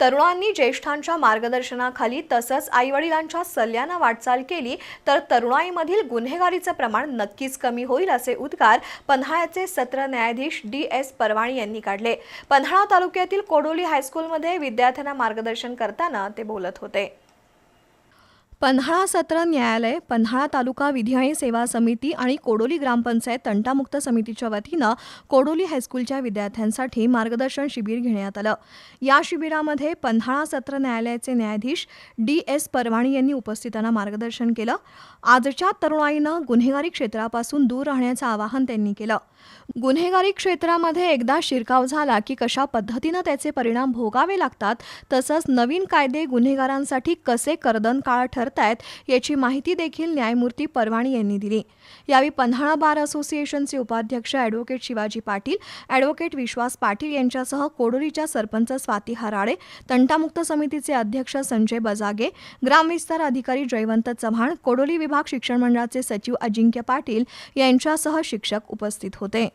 तरुणांनी ज्येष्ठांच्या मार्गदर्शनाखाली तसंच आईवडिलांच्या सल्ल्यानं वाटचाल केली तर तरुणाईमधील गुन्हेगारीचं प्रमाण नक्कीच कमी होईल असे उद्गार पन्हाळ्याचे सत्र न्यायाधीश डी एस परवाणी यांनी काढले. पन्हाळा तालुक्यातील कोडोली हायस्कूलमध्ये विद्यार्थ्यांना मार्गदर्शन करताना ते बोलत होते. पन्हाळा सत्र न्यायालय पन्हाळा तालुका विधी आणि सेवा समिती आणि कोडोली ग्रामपंचायत तंटामुक्त समितीच्या वतीनं कोडोली हायस्कूलच्या विद्यार्थ्यांसाठी मार्गदर्शन शिबिर घेण्यात आलं. या शिबिरामध्ये पन्हाळा सत्र न्यायालयाचे न्यायाधीश डी एस परवाणी यांनी उपस्थितांना मार्गदर्शन केलं. आजच्या तरुणाईनं गुन्हेगारी क्षेत्रापासून दूर राहण्याचं आवाहन त्यांनी केलं. गुन्हेगारी क्षेत्रामध्ये एकदा शिरकाव झाला की कशा पद्धतीनं त्याचे परिणाम भोगावे लागतात तसंच नवीन कायदे गुन्हेगारांसाठी कसे कर्दन काळ करतायत याची माहिती देखील न्यायमूर्ती परवाणी यांनी दिली. यावेळी पन्हाळा बार असोसिएशनचे उपाध्यक्ष ॲडव्होकेट शिवाजी पाटील ॲडव्होकेट विश्वास पाटील यांच्यासह कोडोलीच्या सरपंच स्वाती हराळे तंटामुक्त समितीचे अध्यक्ष संजय बजागे ग्रामविस्तार अधिकारी जयवंत चव्हाण कोडोली विभाग शिक्षण मंडळाचे सचिव अजिंक्य पाटील यांच्यासह शिक्षक उपस्थित होते.